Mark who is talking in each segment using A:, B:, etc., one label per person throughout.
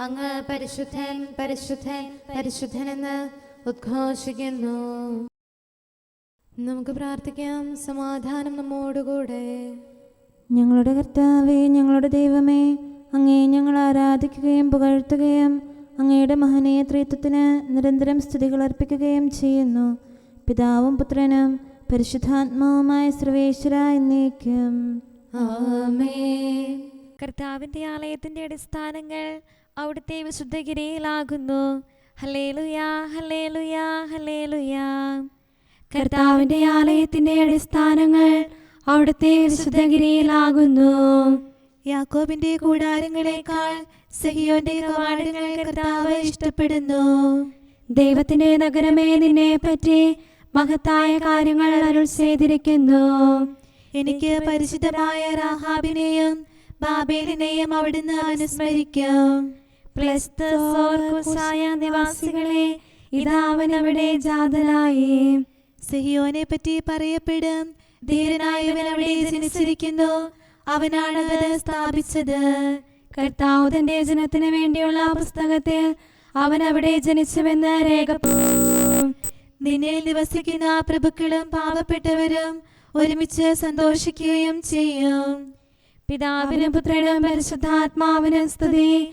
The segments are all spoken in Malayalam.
A: അങ്ങ് പരിശുദ്ധൻ പരിശുദ്ധൻ പരിശുദ്ധനെന്ന് ഉദ്ഘോഷിക്കുന്നു. നമുക്ക് പ്രാർത്ഥിക്കാം. സമാധാനം നമ്മോടുകൂടെ.
B: ഞങ്ങളുടെ കർത്താവേ ഞങ്ങളുടെ ദൈവമേ അങ്ങേ ഞങ്ങൾ ആരാധിക്കുകയും പുകഴ്ത്തുകയും അങ്ങയുടെ മഹനീയ ത്രിത്വത്തിന് നിരന്തരം സ്തുതികൾ അർപ്പിക്കുകയും ചെയ്യുന്നു. പിതാവും പുത്രനും പരിശുദ്ധാത്മാവുമായ സർവേശ്വര എന്നേക്കും.
A: കർത്താവിന്റെ
C: കർത്താവിന്റെ ആലയത്തിന്റെ അടിസ്ഥാനങ്ങൾ അവിടുത്തെ വിശുദ്ധഗിരിയിലാകുന്നു
D: കർത്താവിന്റെ ആലയത്തിന്റെ അടിസ്ഥാനങ്ങൾ അവിടുത്തെ വിശുദ്ധഗിരിയിലാകുന്നു
C: യാക്കോബിന്റെ കൂടാരങ്ങളെക്കാൾ സഹിയോന്റെ കർത്താവ് ഇഷ്ടപ്പെടുന്നു.
D: ദൈവത്തിന്റെ നഗരമേ നിന്നെ പറ്റി മഹത്തായ കാര്യങ്ങൾ അരുൾ ചെയ്തിരിക്കുന്നു.
C: എനിക്ക് പരിചിതമായ റാഹാബിനെയും ബാബേലിനെയും അവിടുന്ന് അനുസ്മരിക്കും.
D: നിവാസികളെ ഇതാവനവിടെ അവൻ അവിടെ ജാതനായി.
C: സിഹിയോനെ പറ്റി പറയപ്പെടും ധീരനായവൻ അവിടെ ജനിച്ചിരിക്കുന്നു. അവനാണ് അത് സ്ഥാപിച്ചത്.
D: കർത്താവ് തന്റെ ജനത്തിന് വേണ്ടിയുള്ള പുസ്തകത്തിൽ അവൻ അവിടെ ജനിച്ചുവെന്ന് രേഖപ്പെടുത്തും
C: നിന്നെ നിവസിക്കുന്ന പ്രഭുക്കളും പാവപ്പെട്ടവരും ഒരുമിച്ച് സന്തോഷിക്കുകയും ചെയ്യും.
D: പിതാവിനും പുത്രനും പരിശുദ്ധാത്മാവിനും സ്തുതി.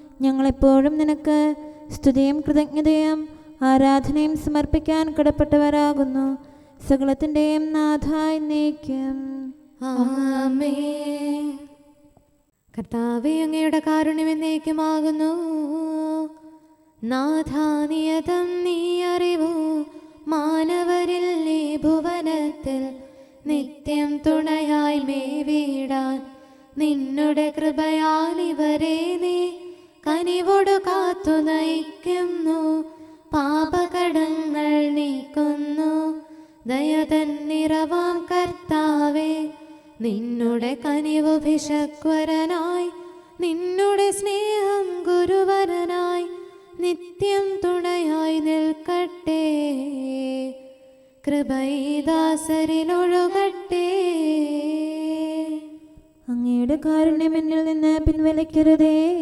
B: ഞങ്ങളെപ്പോഴും നിനക്ക് സ്തുതിയും കൃതജ്ഞതയും ആരാധനയും സമർപ്പിക്കാൻ കടപ്പെട്ടവരാകുന്നു. സകലത്തിന്റെയും നാഥായി നീക്കും
A: കർത്താവെ അങ്ങയുടെ കാരുണ്യം എന്നേക്കുമാകുന്നു. നാഥാനിയതം നീ അറിവു. മാനവരിൽ നീ ഭുവനത്തിൽ നിത്യം തുണയായി മേവിടാൻ. നിന്നുടെ കൃപയാൽ ഇവരെ നീ കനിവോട് കാത്തു നയിക്കുന്നു. പാപകടങ്ങൾ നീക്കുന്നു. ദയതൻ നിറവാം കർത്താവേ നിന്നുടെ കനിവ് ഭിഷക്വരനായി നിന്നുടെ സ്നേഹം ഗുരുവരനായി നിത്യം തുണയായി നിൽക്കട്ടെ. കൃപൈദാസരിലൊഴുകട്ടെ
B: അങ്ങയുടെ കാരുണ്യം എന്നിൽ നിന്ന് പിൻവലിക്കരുതേ.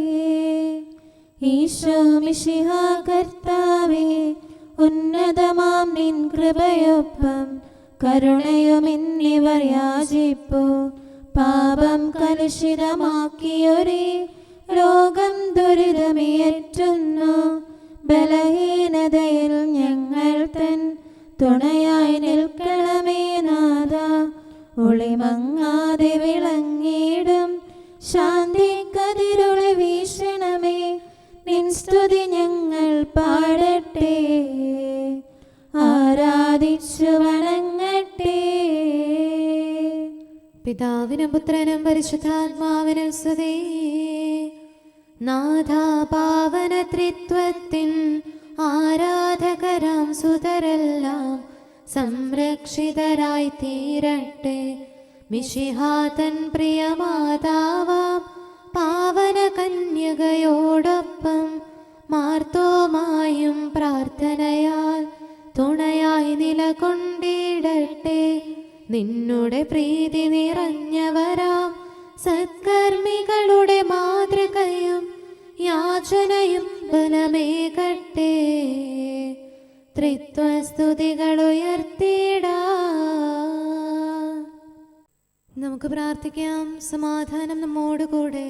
B: ഈശോ മിശിഹാ കർത്താവേ ഉന്നതമാം നിൻ കൃപയൊപ്പം കരുണയുമിന്നിവർ യാചിപ്പു. പാപം കലുഷിതമാക്കിയൊരേ രോഗം ദുരിതമേറ്റുന്നു. ബലഹീനതയിൽ ഞങ്ങൾ തൻ തുണയായി നിൽക്കണമേ നാഥ. ഒളിമങ്ങാതെ വിളങ്ങിയിടും. ശാന്തി കതിരൊളി വീശണമേ. നിൻ സ്തുതി ഞങ്ങൾ പാടട്ടെ. ആരാധിച്ചു വണങ്ങട്ടെ.
A: പിതാവിനും പുത്രനും പരിശുദ്ധാത്മാവിനും സ്തുതി. നാഥാ പാവന ത്രിത്വത്തിൻ ആരാധകരാം സുതരെല്ലാം സംരക്ഷിതരായി തീരട്ടെ. മിഷിഹാതൻ പ്രിയമാതാവാം പാവന കന്യകയോടൊപ്പം മാർത്തോമായും പ്രാർത്ഥനയാൽ തുണയായി നിലകൊണ്ടിടട്ടെ. നിന്നുടെ പ്രീതി നിറഞ്ഞവരാം സത്കർമ്മികളുടെ മാതൃകയും യാചനയും ബലമേകട്ടെ. ത്രിത്വസ്തുതികൾ ഉയർത്തിടാ നമുക്ക് പ്രാർത്ഥിക്കാം. സമാധാനം നമ്മോട് കൂടെ.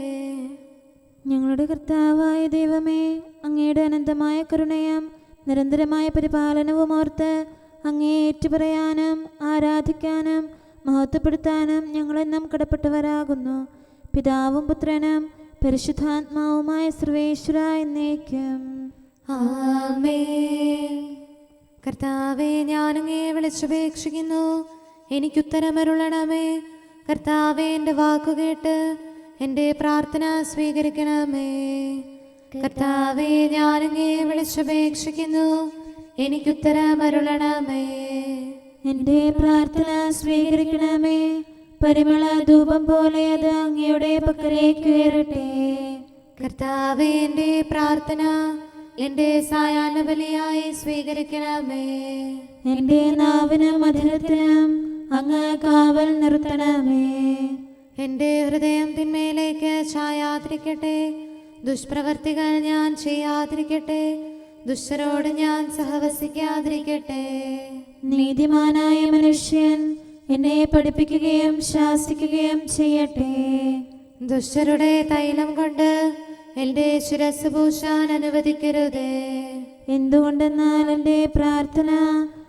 B: ഞങ്ങളുടെ കർത്താവായ ദൈവമേ അങ്ങയുടെ അനന്തമായ കരുണയും നിരന്തരമായ പരിപാലനവും ഓർത്ത് അങ്ങേ ഏറ്റുപറയാനും ആരാധിക്കാനും മഹത്വപ്പെടുത്താനും ഞങ്ങളെന്നും കടപ്പെട്ടവരാകുന്നു. പിതാവും പുത്രനും പരിശുദ്ധാത്മാവുമായ സർവേശ്വര എന്നേക്കും.
A: കർത്താവെ ഞാനങ്ങേ വിളിച്ചപേക്ഷിക്കുന്നു. എനിക്കുത്തരമരുളണമേ. കർത്താവെ എന്റെ വാക്കുകേട്ട് എന്റെ പ്രാർത്ഥന സ്വീകരിക്കണമേ. കർത്താവെ ഞാനങ്ങേ വിളിച്ചപേക്ഷിക്കുന്നു. എനിക്കുത്തരമരുളണമേ.
B: എന്റെ പ്രാർത്ഥന സ്വീകരിക്കണമേ. പരിമള ധൂപം പോലെ അത് അങ്ങയുടെ പക്കലേക്ക് ഉയരട്ടെ
A: കർത്താവെ എന്റെ പ്രാർത്ഥന എന്റെ സായാഹ്ന ബലിയായി സ്വീകരിക്കണമേ.
B: എന്റെ നാവിനും മധുരത്തിനും അങ്ങ് കാവൽ നിർത്തണമേ.
A: എന്റെ ഹൃദയം തിന്മയിലേക്ക് ചായാതിരിക്കട്ടെ. ദുഷ്പ്രവർത്തികൾ ഞാൻ ചെയ്യാതിരിക്കട്ടെ. ദുഷ്ടരോട് ഞാൻ സഹവസിക്കാതിരിക്കട്ടെ.
B: നീതിമാനായ മനുഷ്യൻ എന്നെ പഠിപ്പിക്കുകയും ശാസിക്കുകയും ചെയ്യട്ടെ.
A: ദുഷ്ടരുടെ തൈലം കൊണ്ട് എന്റെ ശിരസ് പൂശാൻ അനുവദിക്കരുതേ.
B: എന്തുകൊണ്ടെന്നാൽ എന്റെ പ്രാർത്ഥന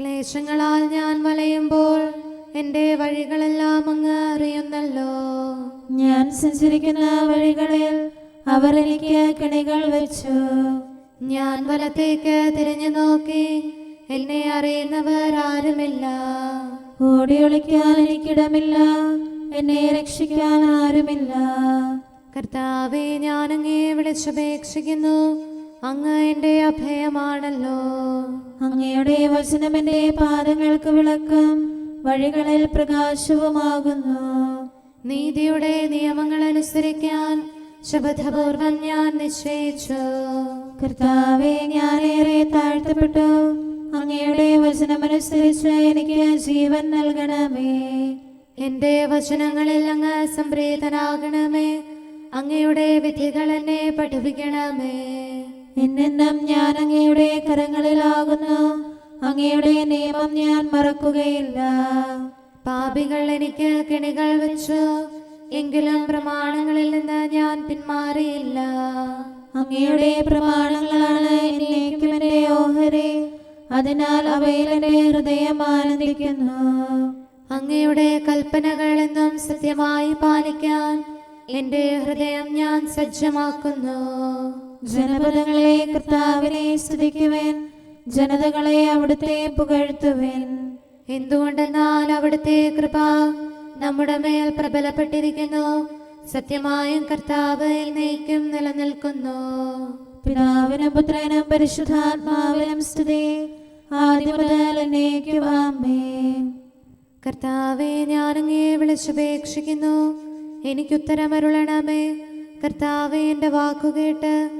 A: ക്ലേശങ്ങളാൽ ഞാൻ വലയുമ്പോൾ എന്റെ വഴികളെല്ലാം അങ്ങ് അറിയുന്നല്ലോ.
B: ഞാൻ സഞ്ചരിക്കുന്ന വഴികളിൽ അവർ എനിക്ക് കിണികൾ വെച്ചു.
A: ഞാൻ വലത്തേക്ക് തിരിഞ്ഞു നോക്കി എന്നെ അറിയുന്നവർ ആരുമില്ല.
B: ഓടി ഒളിക്കാൻ എനിക്കിടമില്ല എന്നെ രക്ഷിക്കാൻ ആരുമില്ല.
A: കർത്താവെ ഞാൻ അങ്ങേ വിളിച്ചപേക്ഷിക്കുന്നു. അങ്ങ് എന്റെ അഭയമാണല്ലോ.
B: അങ്ങയുടെ വചനം എന്റെ പാദങ്ങൾക്ക് വിളക്കം വഴികളിൽ പ്രകാശവുമാകുന്നു.
A: നീതിയുടെ നിയമങ്ങൾ അനുസരിക്കാൻ ശബദപൂർവം ഞാൻ നിശ്ചയിച്ചു.
B: കർത്താവെ ഞാനേറെ താഴ്ത്തപ്പെട്ടു. അങ്ങയുടെ വചനമനുസരിച്ച് എനിക്ക് ജീവൻ നൽകണമേ.
A: എന്റെ വചനങ്ങളിൽ അങ്ങ് സംപ്രീതനാകണമേ. അങ്ങയുടെ വിധികൾ എന്നെ പഠിപ്പിക്കണമേ.
B: എന്നെന്നും ഞാൻ അങ്ങയുടെ കരങ്ങളിലാകുന്നു. അങ്ങയുടെ നിയമം ഞാൻ മറക്കുകയില്ല.
A: പാപികൾ എനിക്ക് കെണികൾ വെച്ചു. എങ്കിലും പ്രമാണങ്ങളിൽ നിന്ന് ഞാൻ പിന്മാറിയില്ല.
B: അങ്ങയുടെ പ്രമാണങ്ങളാണ് എന്നേക്കും എന്റെ ഓഹരി. അതിനാൽ അവയിൽ എന്റെ ഹൃദയം ആനന്ദിക്കുന്നു.
A: അങ്ങയുടെ കൽപ്പനകൾ എന്നും സത്യമായി പാലിക്കാൻ എന്റെ ഹൃദയം ഞാൻ സജ്ജമാക്കുന്നു.
B: ജനപദങ്ങളെ കർത്താവിനെ സ്തുതിക്കുവേൻ ജനതകളെ അവിടുത്തെ പുകഴ്ത്തുവേൻ.
A: എന്തുകൊണ്ടെന്നാൽ അവിടുത്തെ കൃപ നമ്മുടെ മേൽ പ്രബലപ്പെട്ടിരിക്കുന്നു. സത്യമായും കർത്താവ് എന്നേക്കും നിലനിൽക്കുന്നു.
B: പിതാവിനും പുത്രനും പരിശുദ്ധാത്മാവിനും സ്തുതി.
A: കർത്താവെ ഞാനങ്ങേ വിളിച്ചപേക്ഷിക്കുന്നു. എനിക്കുത്തരമരുളണമേ. കർത്താവെ എന്റെ വാക്കുകേട്ട്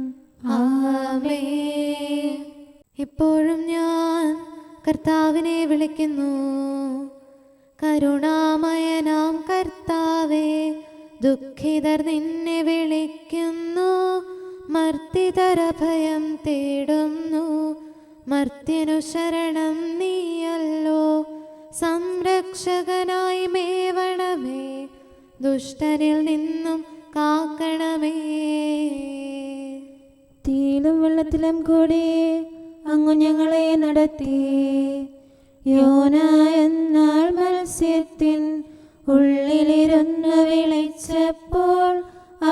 A: ഇപ്പോഴും ഞാൻ കർത്താവിനെ വിളിക്കുന്നു. കരുണാമയനാം കർത്താവേ ദുഃഖിതർ നിന്നെ വിളിക്കുന്നു. മർത്തിതരഭയം തേടുന്നു. മർത്യനു ശരണം നീയല്ലോ. സംരക്ഷകനായി മേവണമേ ദുഷ്ടനിൽ നിന്നും കാക്കണമേ.
B: തീയിലും വെള്ളത്തിലും കൂടി അങ്ങു ഞങ്ങളെ നടത്തി. യോന എന്നാൾ മത്സ്യത്തിൻ ഉള്ളിലിരുന്ന് വിളിച്ചപ്പോൾ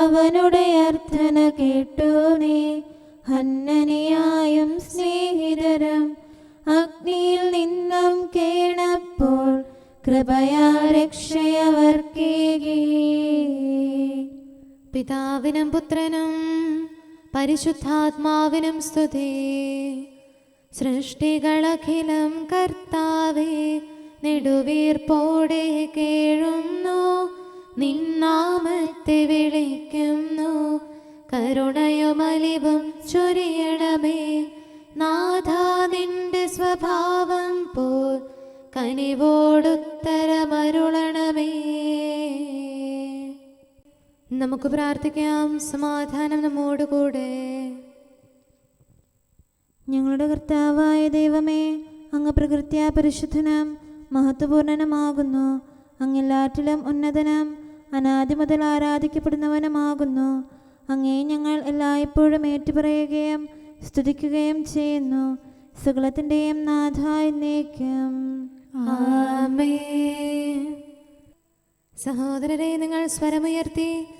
B: അവനുടെ അർത്ഥന കേട്ടു നീ. ഹന്നനിയായും സ്നേഹിതരം അഗ്നിയിൽ നിന്നും കേണപ്പോൾ കൃപയാ രക്ഷയവർക്കേകി.
A: പിതാവിനും പുത്രനും പരിശുദ്ധാത്മാവിനും സ്തുതി. സൃഷ്ടികളഖിലം കർത്താവേ നെടുവീർപ്പോടെ കേഴുന്നു. നിന്നാമത്തെ വിളിക്കുന്നു. കരുണയുമലിവും ചൊരിയണമേ. നാഥ നിന്റെ സ്വഭാവം പോൽ കനിവോടുത്തരമരുളണമേ. നമുക്ക് പ്രാർത്ഥിക്കാം. സമാധാനം നമ്മോടുകൂടെ
B: ഞങ്ങളുടെ കർത്താവായ ദൈവമേ അങ്ങ് പ്രകൃത്യാ പരിശുദ്ധനാം മഹത്വപൂർണനുമാകുന്നു. അങ്ങെല്ലാറ്റിലും ഉന്നതനാം അനാദി മുതൽ ആരാധിക്കപ്പെടുന്നവനുമാകുന്നു. അങ്ങേ ഞങ്ങൾ എല്ലായ്പ്പോഴും ഏറ്റുപറയുകയും സ്തുതിക്കുകയും ചെയ്യുന്നു. സകലത്തിന്റെയും നാഥായി നീക്കം
A: ആമേൻ. സഹോദരരെ നിങ്ങൾ സ്വരമുയർത്തി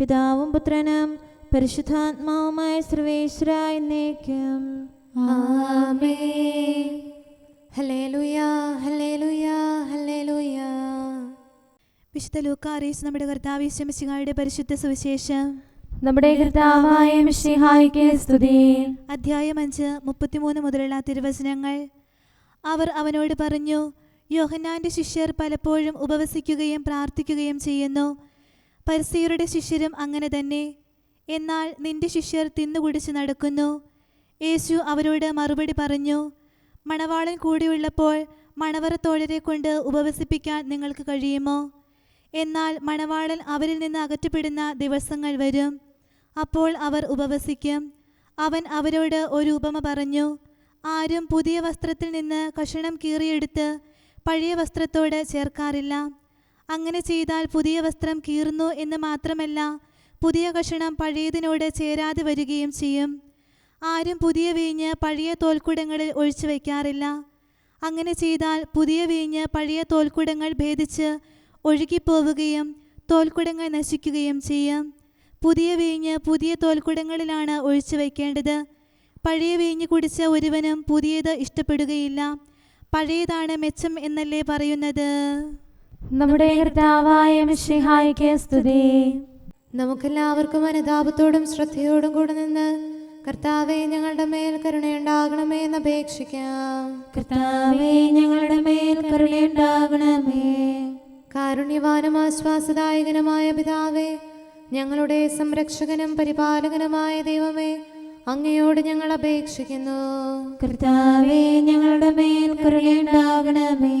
B: പിതാവും പുത്രനും പരിശുദ്ധാത്മാവുമായ സർവേശ്വര എന്നേക്കും.
C: വിശുദ്ധ ലൂക്ക അറിയിച്ച് നമ്മുടെ കർത്താവ് ശമിശിഹായുടെ പരിശുദ്ധ സുവിശേഷം.
D: നമ്മുടെ കർത്താവായ മിശിഹായിക്ക് സ്തുതി.
C: അധ്യായം അഞ്ച് മുപ്പത്തിമൂന്ന് മുതലുള്ള തിരുവചനങ്ങൾ. അവർ അവനോട് പറഞ്ഞു യോഹന്നാന്റെ ശിഷ്യർ പലപ്പോഴും ഉപവസിക്കുകയും പ്രാർത്ഥിക്കുകയും ചെയ്യുന്നു. പരിസയരുടെ ശിഷ്യരും അങ്ങനെ തന്നെ. എന്നാൽ നിന്റെ ശിഷ്യർ തിന്നുകുടിച്ച് നടക്കുന്നു. യേശു അവരോട് മറുപടി പറഞ്ഞു മണവാളൻ കൂടിയുള്ളപ്പോൾ മണവറത്തോഴരെ കൊണ്ട് ഉപവസിപ്പിക്കാൻ നിങ്ങൾക്ക് കഴിയുമോ? എന്നാൽ മണവാളൻ അവരിൽ നിന്ന് അകറ്റപ്പെടുന്ന ദിവസങ്ങൾ വരും. അപ്പോൾ അവർ ഉപവസിക്കും. അവൻ അവരോട് ഒരു ഉപമ പറഞ്ഞു ആരും പുതിയ വസ്ത്രത്തിൽ നിന്ന് കഷണം കീറിയെടുത്ത് പഴയ വസ്ത്രത്തോട് ചേർക്കാറില്ല. അങ്ങനെ ചെയ്താൽ പുതിയ വസ്ത്രം കീറുന്നു എന്ന് മാത്രമല്ല പുതിയ കഷണം പഴയതിനോട് ചേരാതെ വരികയും ചെയ്യും. ആരും പുതിയ വീഞ്ഞ് പഴയ തോൽക്കുടങ്ങളിൽ ഒഴിച്ചു വയ്ക്കാറില്ല. അങ്ങനെ ചെയ്താൽ പുതിയ വീഞ്ഞ് പഴയ തോൽക്കുടങ്ങൾ ഭേദിച്ച് ഒഴുകിപ്പോവുകയും തോൽക്കുടങ്ങൾ നശിക്കുകയും ചെയ്യും. പുതിയ വീഞ്ഞ് പുതിയ തോൽക്കുടങ്ങളിലാണ് ഒഴിച്ചു വയ്ക്കേണ്ടത്. പഴയ വീഞ്ഞ് കുടിച്ച ഒരുവനും പുതിയത് ഇഷ്ടപ്പെടുകയില്ല. പഴയതാണ് മെച്ചം എന്നല്ലേ പറയുന്നത്?
D: നമ്മുടെ കർത്താവായ മിശിഹായിക്ക് സ്തുതി.
A: നമുക്കെല്ലാവർക്കും അനുതാപത്തോടും ശ്രദ്ധയോടും കൂടെ നിന്ന് കർത്താവെ ഞങ്ങളുടെ മേൽ കരുണയുണ്ടാകണമേ എന്ന് അപേക്ഷിക്കാം.
B: കർത്താവേ ഞങ്ങളുടെ മേൽ കരുണയുണ്ടാകണമേ.
A: കാരുണ്യവാനും ആശ്വാസദായകനുമായ പിതാവേ ഞങ്ങളുടെ സംരക്ഷകനും പരിപാലകനുമായ ദൈവമേ അങ്ങയോട് ഞങ്ങൾ അപേക്ഷിക്കുന്നു.
B: കർത്താവേ ഞങ്ങളുടെ മേൽ കരുണയുണ്ടാകണമേ.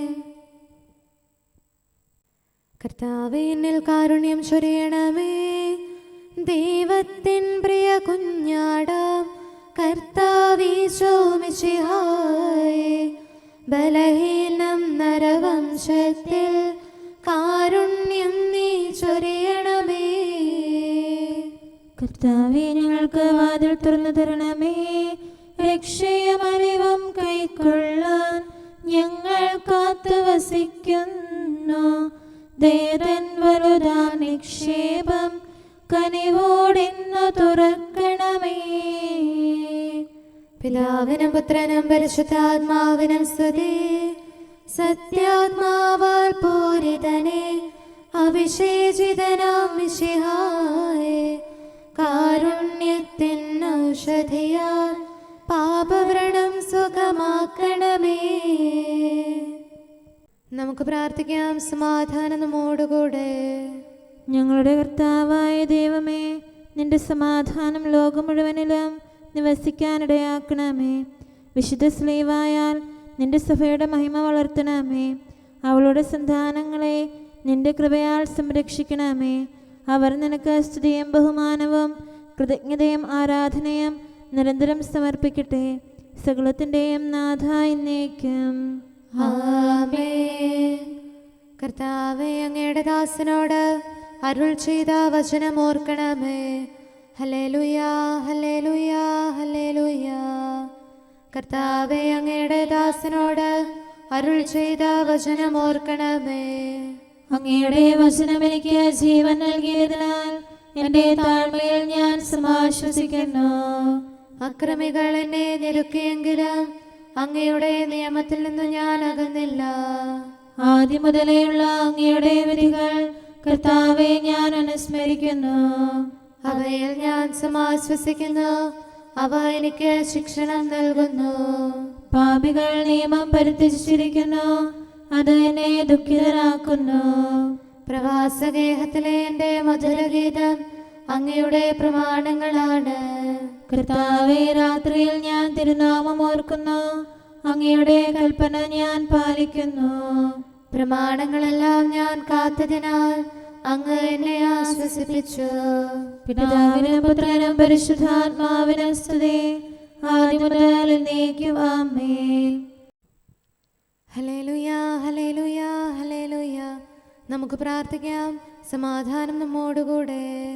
A: കർത്താവേ എന്നിൽ കാരുണ്യം ചൊരിയണമേ. ദൈവത്തിൻ പ്രിയ കുഞ്ഞാടാം കർത്താവീശോമിശിഹായേ ബലഹീനം നരവംശത്തിൽ കാരുണ്യം നീ ചൊരിയണമേ.
B: കർത്താവെ ഞങ്ങൾക്ക് വാതിൽ തുറന്നു തരണമേ. രക്ഷയും അറിവും കൈക്കൊള്ളാൻ ഞങ്ങൾ കാത്തു വസിക്കുന്നു ദേതൻ വലുതാം നിക്ഷേപം കനിവോടിന്നു തുറക്കണമേ.
A: പിതാവിനും പുത്രനും പരിശുദ്ധാത്മാവിനും സ്തുതി. സത്യാത്മാവാൽ പൂരിതനെ അഭിഷേചിതനാം മിശിഹായേ. കാരുണ്യത്തിൻ ഔഷധിയാൽ പാപവ്രണം സുഖമാക്കണമേ. നമുക്ക് പ്രാർത്ഥിക്കാം. സമാധാനം നമ്മോടുകൂടെ.
B: ഞങ്ങളുടെ കർത്താവായ ദൈവമേ നിന്റെ സമാധാനം ലോകം മുഴുവനിലും നിവസിക്കാനിടയാക്കണമേ. വിശുദ്ധ സ്ലീവായാൽ നിന്റെ സഭയുടെ മഹിമ വളർത്തണമേ. അവളുടെ സന്താനങ്ങളെ നിന്റെ കൃപയാൽ സംരക്ഷിക്കണമേ. അവർ നിനക്ക് സ്തുതിയും ബഹുമാനവും കൃതജ്ഞതയും ആരാധനയും നിരന്തരം സമർപ്പിക്കട്ടെ. സകലത്തിന്റെയും നാഥ എന്നേക്കും.
A: കർത്താവേ അങ്ങയുടെ ദാസനോട് അരുൾ ചെയ്ത വചനം ഓർക്കണമേ. ഹലേ ലുയാ ഹലേ ലുയാ ഹലേ ലുയാ കർത്താവേ അങ്ങയുടെ ദാസനോട് അരുൾ ചെയ്ത വചനം ഓർക്കണമേ.
B: അങ്ങയുടെ വചനം എനിക്ക് ജീവൻ നൽകിയതിനാൽ എന്റെ താഴ്മയിൽ ഞാൻ സമാശ്വസിക്കുന്നു.
A: അക്രമികൾ എന്നെ ഞെരുക്കിയെങ്കിലും അങ്ങയുടെ നിയമത്തിൽ നിന്ന് ഞാൻ അകന്നില്ല
B: ആദ്യം മുതലേയുള്ള അങ്ങയുടെ വിധികൾ കർത്താവെ ഞാൻ അനുസ്മരിക്കുന്നു.
A: അവയിൽ ഞാൻ സമാശ്വസിക്കുന്നു. അവ എനിക്ക് ശിക്ഷണം നൽകുന്നു.
B: പാപികൾ നിയമം പരിത്യജിച്ചിരിക്കുന്നു അത് എന്നെ ദുഃഖിതരാക്കുന്നു.
A: പ്രവാസഗേഹത്തിലെ എന്റെ മധുരഗീതം അങ്ങയുടെ പ്രമാണങ്ങളാണ്.
B: കർത്താവെ രാത്രിയിൽ ഞാൻ തിരുനാമം ഓർക്കുന്നു. അങ്ങയുടെ കൽപ്പന ഞാൻ പാലിക്കുന്നു.
A: പ്രമാണങ്ങളെല്ലാം ഞാൻ കാത്തതിനാൽ അങ്ങ് എന്നെ ആശ്വസിപ്പിച്ചു.
B: പിതാവിനും പുത്രനും പരിശുദ്ധാത്മാവിനും സ്തുതി. ആമേൻ.
A: നമുക്ക് പ്രാർത്ഥിക്കാം. സമാധാനം നമ്മോടുകൂടെ.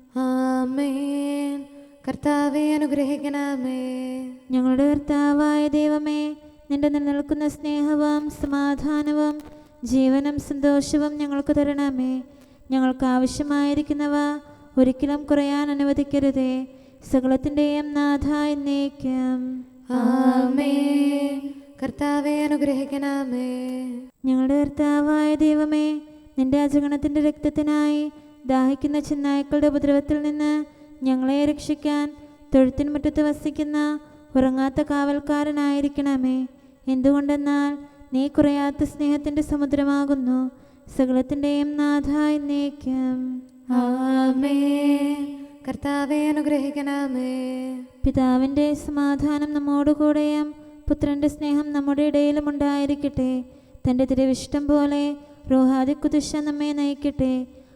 A: ആമേൻ. കർത്താവെ അനുഗ്രഹിക്കണമേ.
B: ഞങ്ങളുടെ കർത്താവായ ദൈവമേ നിന്റെ നിലനിൽക്കുന്ന സ്നേഹവും സമാധാനവും ജീവനും സന്തോഷവും ഞങ്ങൾക്ക് തരണമേ. ഞങ്ങൾക്ക് ആവശ്യമായിരിക്കുന്നവ ഒരിക്കലും കുറയാൻ അനുവദിക്കരുതേ. സകലത്തിന്റെയും നാഥ എന്നേക്കും.
A: കർത്താവെ അനുഗ്രഹിക്കണമേ.
B: ഞങ്ങളുടെ കർത്താവായ ദൈവമേ നിന്റെ അജഗണത്തിന്റെ രക്തത്തിനായി ദാഹിക്കുന്ന ചെന്നായ്ക്കളുടെ ഉപദ്രവത്തിൽ നിന്ന് ഞങ്ങളെ രക്ഷിക്കാൻ തൊഴുത്തിൻ മുറ്റത്ത് വസിക്കുന്ന ഉറങ്ങാത്ത കാവൽക്കാരനായിരിക്കണമേ. എന്തുകൊണ്ടെന്നാൽ നീ കുറയാത്ത സ്നേഹത്തിന്റെ സമുദ്രമാകുന്നു. സകലത്തിന്റെയും നാഥായി നീക്കം
A: ആമേ കർത്താവെ അനുഗ്രഹിക്കണമേ.
B: പിതാവിന്റെ സമാധാനം നമ്മോടുകൂടെയും പുത്രന്റെ സ്നേഹം നമ്മുടെ ഇടയിലും ഉണ്ടായിരിക്കട്ടെ. തന്റെ തിരുവിഷ്ടം പോലെ റോഹാദി കുതിശ നമ്മെ നയിക്കട്ടെ.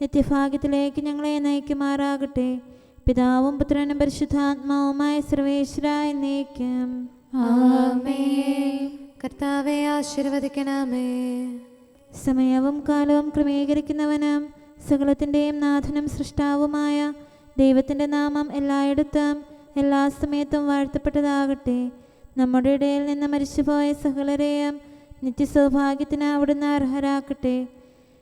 B: നിത്യഭാഗ്യത്തിലേക്ക് ഞങ്ങളെ നയിക്കുമാറാകട്ടെ. പിതാവും പുത്രനും പരിശുദ്ധാത്മാവുമായ സർവേശ്വരായ
A: ആമേ കർത്താവെ ആശീർവദിക്കണമേ.
B: സമയവും കാലവും ക്രമീകരിക്കുന്നവനും സകലത്തിന്റെയും നാഥനും സൃഷ്ടാവുമായ ദൈവത്തിന്റെ നാമം എല്ലായിടത്തും എല്ലാ സമയത്തും വാഴ്ത്തപ്പെട്ടതാകട്ടെ. നമ്മുടെ ഇടയിൽ നിന്ന് മരിച്ചുപോയ സകലരെയും നിത്യസൗഭാഗ്യത്തിന് അവിടുന്ന് അർഹരാക്കട്ടെ.